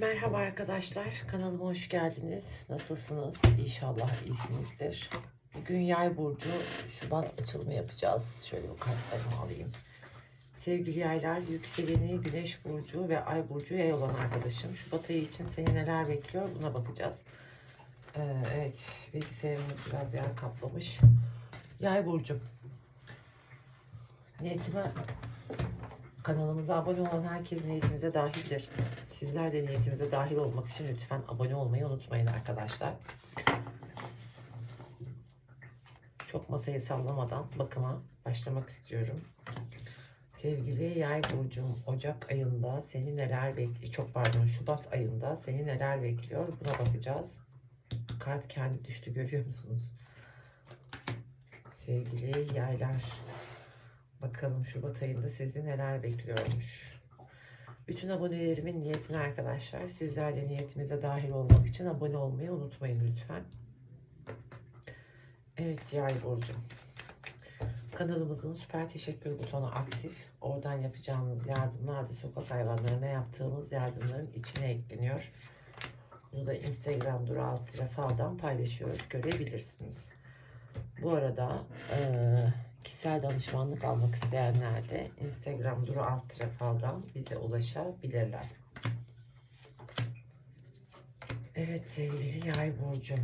Merhaba arkadaşlar, kanalıma hoş geldiniz. Nasılsınız? İnşallah iyisinizdir. Bugün Yay burcu Şubat açılımı yapacağız. Şöyle bir kartlarımı alayım. Sevgili yaylar, yükseleni Güneş burcu ve Ay burcu yay olan arkadaşım. Şubat ayı için seni neler bekliyor? Buna bakacağız. Ee, evet, bilgisayarımız biraz yer kaplamış. Yay burcum. Niyetime Kanalımıza abone olan herkes niyetimize dahildir. Sizler de niyetimize dahil olmak için lütfen abone olmayı unutmayın arkadaşlar. Çok masayı sallamadan bakıma başlamak istiyorum. Sevgili Yay burcum Ocak ayında seni neler bekliyor? Çok pardon Şubat ayında seni neler bekliyor? Buna bakacağız. Kart kendi düştü görüyor musunuz? Sevgili yaylar Bakalım Şubat ayında sizi neler bekliyormuş. Bütün abonelerimin niyetine arkadaşlar. Sizler de niyetimize dahil olmak için abone olmayı unutmayın lütfen. Evet Yay Burcu. Kanalımızın süper teşekkür butonu aktif. Oradan yapacağımız yardımlar da sokak hayvanlarına yaptığımız yardımların içine ekleniyor. Bunu da Instagram duru alt faldan paylaşıyoruz. Görebilirsiniz. Bu arada eee kişisel danışmanlık almak isteyenler de Instagram duru alt trafaldan bize ulaşabilirler. Evet sevgili yay burcum.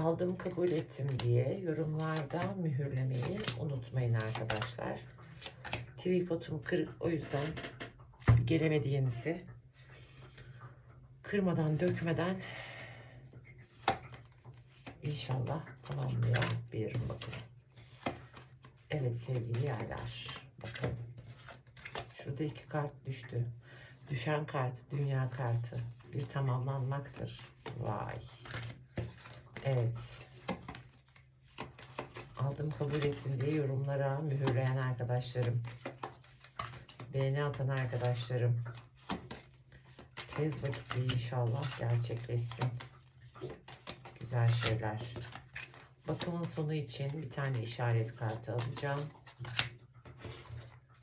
Aldım kabul ettim diye yorumlarda mühürlemeyi unutmayın arkadaşlar. Tripodum kırık o yüzden gelemedi yenisi. Kırmadan dökmeden inşallah tamamlayabilirim bakın. Evet sevgili yerler. Bakın. Şurada iki kart düştü. Düşen kart dünya kartı. Bir tamamlanmaktır. Vay. Evet. Aldım kabul ettim diye yorumlara mühürleyen arkadaşlarım. Beğeni atan arkadaşlarım. Tez vakitte inşallah gerçekleşsin. Güzel şeyler. Bakımın sonu için bir tane işaret kartı alacağım.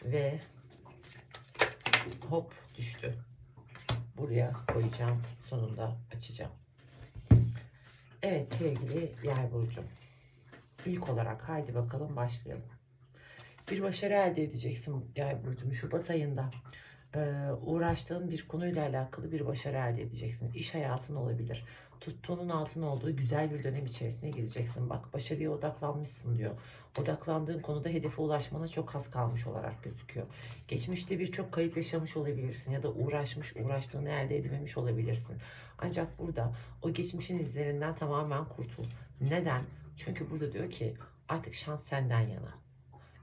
Ve hop düştü. Buraya koyacağım. Sonunda açacağım. Evet sevgili Yay burcum. İlk olarak haydi bakalım başlayalım. Bir başarı elde edeceksin Yay burcum Şubat ayında. Uğraştığın bir konuyla alakalı bir başarı elde edeceksin. İş hayatın olabilir. Tuttuğunun altın olduğu güzel bir dönem içerisine gireceksin. Bak başarıya odaklanmışsın diyor. Odaklandığın konuda hedefe ulaşmana çok az kalmış olarak gözüküyor. Geçmişte birçok kayıp yaşamış olabilirsin ya da uğraşmış, uğraştığını elde edememiş olabilirsin. Ancak burada o geçmişin izlerinden tamamen kurtul. Neden? Çünkü burada diyor ki artık şans senden yana.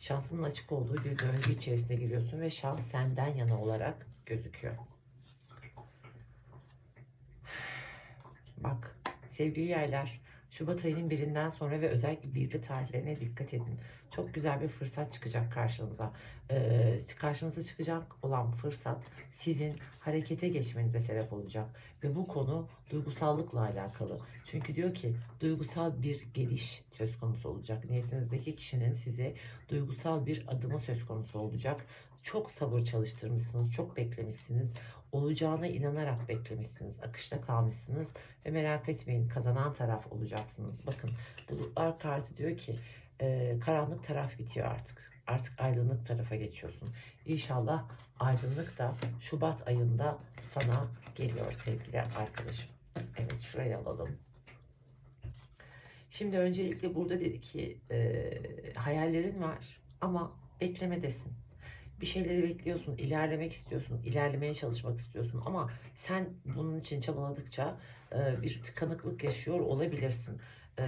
Şansının açık olduğu bir döngü içerisine giriyorsun ve şans senden yana olarak gözüküyor. Bak sevgili yaylar Şubat ayının birinden sonra ve özellikle birli tarihlerine dikkat edin. Çok güzel bir fırsat çıkacak karşınıza. Ee, karşınıza çıkacak olan fırsat sizin harekete geçmenize sebep olacak. Ve bu konu duygusallıkla alakalı. Çünkü diyor ki duygusal bir geliş söz konusu olacak. Niyetinizdeki kişinin size duygusal bir adımı söz konusu olacak. Çok sabır çalıştırmışsınız, çok beklemişsiniz olacağına inanarak beklemişsiniz, akışta kalmışsınız ve merak etmeyin kazanan taraf olacaksınız. Bakın bulutlar kartı diyor ki e, karanlık taraf bitiyor artık. Artık aydınlık tarafa geçiyorsun. İnşallah aydınlık da Şubat ayında sana geliyor sevgili arkadaşım. Evet şuraya alalım. Şimdi öncelikle burada dedi ki e, hayallerin var ama beklemedesin bir şeyleri bekliyorsun, ilerlemek istiyorsun, ilerlemeye çalışmak istiyorsun ama sen bunun için çabaladıkça e, bir tıkanıklık yaşıyor olabilirsin. E,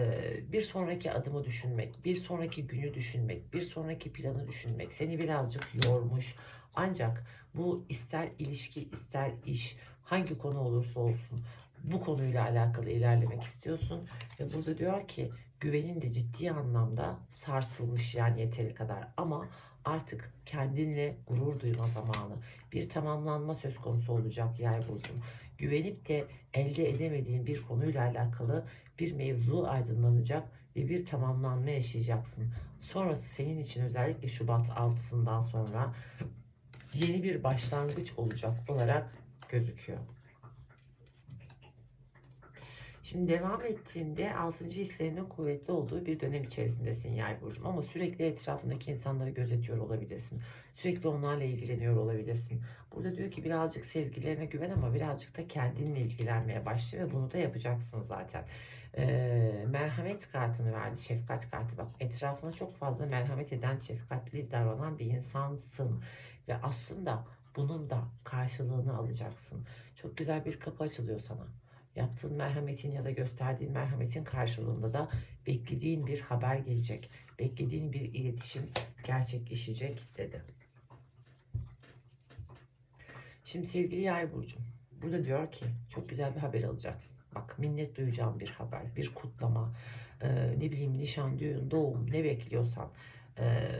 bir sonraki adımı düşünmek, bir sonraki günü düşünmek, bir sonraki planı düşünmek seni birazcık yormuş. Ancak bu ister ilişki, ister iş, hangi konu olursa olsun bu konuyla alakalı ilerlemek istiyorsun ve burada diyor ki güvenin de ciddi anlamda sarsılmış yani yeteri kadar ama Artık kendinle gurur duyma zamanı. Bir tamamlanma söz konusu olacak yay burcum. Güvenip de elde edemediğin bir konuyla alakalı bir mevzu aydınlanacak ve bir tamamlanma yaşayacaksın. Sonrası senin için özellikle Şubat 6'sından sonra yeni bir başlangıç olacak olarak gözüküyor. Şimdi devam ettiğimde 6. hislerinin kuvvetli olduğu bir dönem içerisindesin yay burcum ama sürekli etrafındaki insanları gözetiyor olabilirsin. Sürekli onlarla ilgileniyor olabilirsin. Burada diyor ki birazcık sezgilerine güven ama birazcık da kendinle ilgilenmeye başla ve bunu da yapacaksın zaten. Ee, merhamet kartını verdi, şefkat kartı. Bak etrafına çok fazla merhamet eden, şefkatli davranan bir insansın ve aslında bunun da karşılığını alacaksın. Çok güzel bir kapı açılıyor sana yaptığın merhametin ya da gösterdiğin merhametin karşılığında da beklediğin bir haber gelecek. Beklediğin bir iletişim gerçekleşecek dedi. Şimdi sevgili yay burcum burada diyor ki çok güzel bir haber alacaksın. Bak minnet duyacağım bir haber, bir kutlama, e, ne bileyim nişan, düğün, doğum ne bekliyorsan e,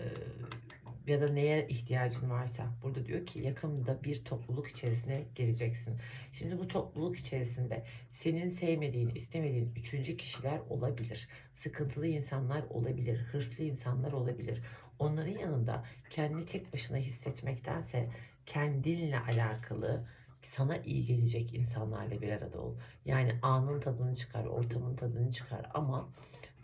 ya da neye ihtiyacın varsa burada diyor ki yakında bir topluluk içerisine gireceksin. Şimdi bu topluluk içerisinde senin sevmediğin, istemediğin üçüncü kişiler olabilir. Sıkıntılı insanlar olabilir, hırslı insanlar olabilir. Onların yanında kendini tek başına hissetmektense kendinle alakalı sana iyi gelecek insanlarla bir arada ol. Yani anın tadını çıkar, ortamın tadını çıkar ama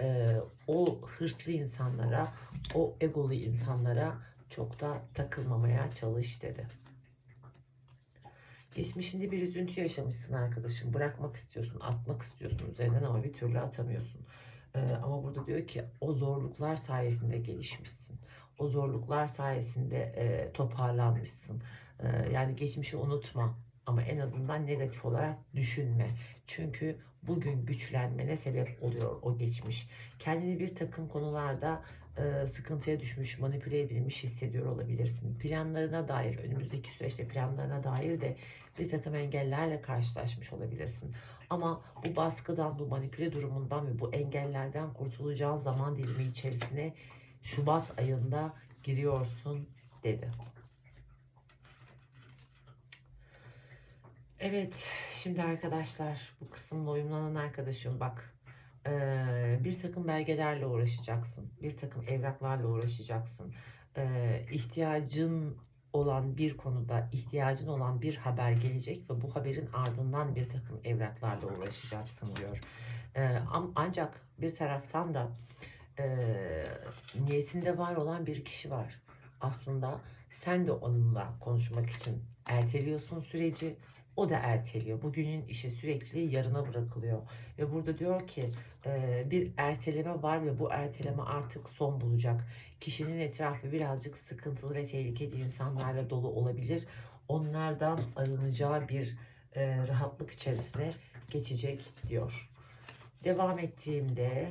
e, o hırslı insanlara, o egolu insanlara çok da takılmamaya çalış dedi. Geçmişinde bir üzüntü yaşamışsın arkadaşım. Bırakmak istiyorsun, atmak istiyorsun üzerinden ama bir türlü atamıyorsun. Ee, ama burada diyor ki o zorluklar sayesinde gelişmişsin. O zorluklar sayesinde e, toparlanmışsın. Ee, yani geçmişi unutma ama en azından negatif olarak düşünme. Çünkü bugün güçlenmene sebep oluyor o geçmiş. Kendini bir takım konularda e, sıkıntıya düşmüş, manipüle edilmiş hissediyor olabilirsin. Planlarına dair, önümüzdeki süreçte planlarına dair de bir takım engellerle karşılaşmış olabilirsin. Ama bu baskıdan, bu manipüle durumundan ve bu engellerden kurtulacağın zaman dilimi içerisine Şubat ayında giriyorsun dedi. Evet, şimdi arkadaşlar bu kısımla uyumlanan arkadaşım bak Eee, bir takım belgelerle uğraşacaksın. Bir takım evraklarla uğraşacaksın. Eee, ihtiyacın olan bir konuda ihtiyacın olan bir haber gelecek ve bu haberin ardından bir takım evraklarla uğraşacaksın diyor. Eee, ancak bir taraftan da eee, niyetinde var olan bir kişi var. Aslında sen de onunla konuşmak için erteliyorsun süreci. O da erteliyor. Bugünün işi sürekli yarına bırakılıyor. Ve burada diyor ki bir erteleme var ve bu erteleme artık son bulacak. Kişinin etrafı birazcık sıkıntılı ve tehlikeli insanlarla dolu olabilir. Onlardan arınacağı bir rahatlık içerisine geçecek diyor. Devam ettiğimde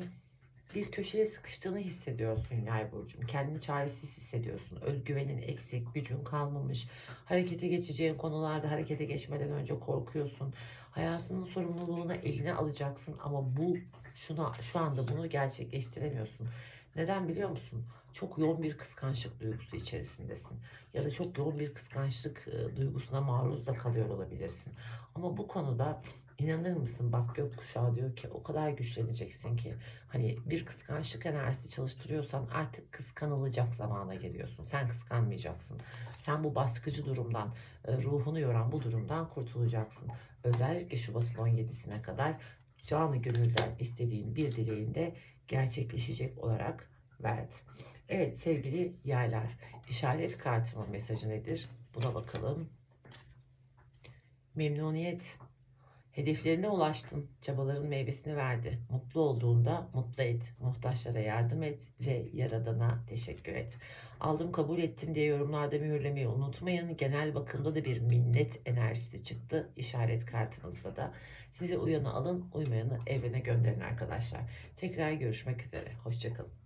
bir köşeye sıkıştığını hissediyorsun yay burcum. Kendini çaresiz hissediyorsun. Özgüvenin eksik, gücün kalmamış. Harekete geçeceğin konularda harekete geçmeden önce korkuyorsun. Hayatının sorumluluğunu eline alacaksın ama bu şuna şu anda bunu gerçekleştiremiyorsun. Neden biliyor musun? Çok yoğun bir kıskançlık duygusu içerisindesin. Ya da çok yoğun bir kıskançlık e, duygusuna maruz da kalıyor olabilirsin. Ama bu konuda İnanır mısın bak gökkuşağı diyor ki o kadar güçleneceksin ki hani bir kıskançlık enerjisi çalıştırıyorsan artık kıskanılacak zamana geliyorsun. Sen kıskanmayacaksın. Sen bu baskıcı durumdan, e, ruhunu yoran bu durumdan kurtulacaksın. Özellikle Şubat'ın 17'sine kadar canı gönülden istediğin bir dileğinde gerçekleşecek olarak verdi. Evet sevgili yaylar, işaret kartımın mesajı nedir? Buna bakalım. Memnuniyet Hedeflerine ulaştın, çabaların meyvesini verdi. Mutlu olduğunda mutlu et, muhtaçlara yardım et ve Yaradan'a teşekkür et. Aldım kabul ettim diye yorumlarda mühürlemeyi unutmayın. Genel bakımda da bir minnet enerjisi çıktı işaret kartımızda da. Size uyanı alın, uymayanı evrene gönderin arkadaşlar. Tekrar görüşmek üzere, hoşçakalın.